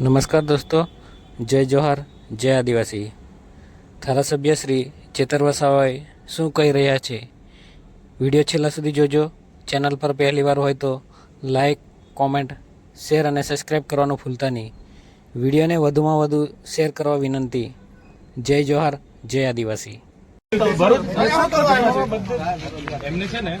નમસ્કાર દોસ્તો, જય જોહાર, જય આદિવાસી. ધારાસભ્ય શ્રી ચેતર વસાવાએ શું કહી રહ્યા છે? વીડિયો છેલ્લા સુધી જોજો. ચેનલ પર પહેલીવાર હોય તો લાઈક, કોમેન્ટ, શેર અને સબસ્ક્રાઈબ કરવાનું ભૂલતા નહીં. વિડીયોને વધુમાં વધુ શેર કરવા વિનંતી. જય જોહાર, જય આદિવાસી. એમને છે ને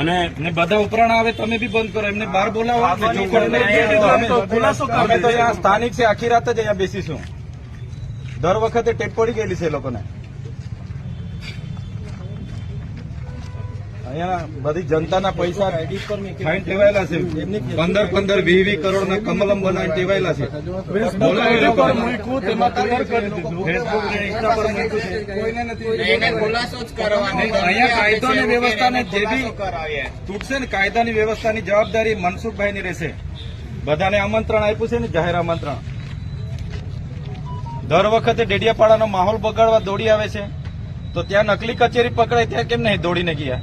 અને બધા ઉપરાણ આવે તમે બી બંધ કરો એમને બહાર બોલાવો. ખુલાસો અમે તો અહીંયા સ્થાનિક છે આખી રાત જ અહીંયા બેસીશું. દર વખતે ટેટ પડી ગયેલી છે એ લોકોને. અહીંયા બધી જનતાના પૈસા ફાઇન ટેવાયેલા છે. પંદર પંદર વીસ વીસ કરોડના કમલમ બનાવીને ટેવાયેલા છે. અહીંયા કાયદો વ્યવસ્થાને જે બી તૂટશે ને કાયદાની વ્યવસ્થાની જવાબદારી મનસુખભાઈની રહેશે. બધાને આમંત્રણ આપ્યું છે ને? જાહેર આમંત્રણ. દર વખતે ડેડિયાપાડાનો માહોલ બગાડવા દોડી આવે છે. તો ત્યાં નકલી કચેરી પકડાય ત્યાં કેમ નહીં દોડીને ગયા?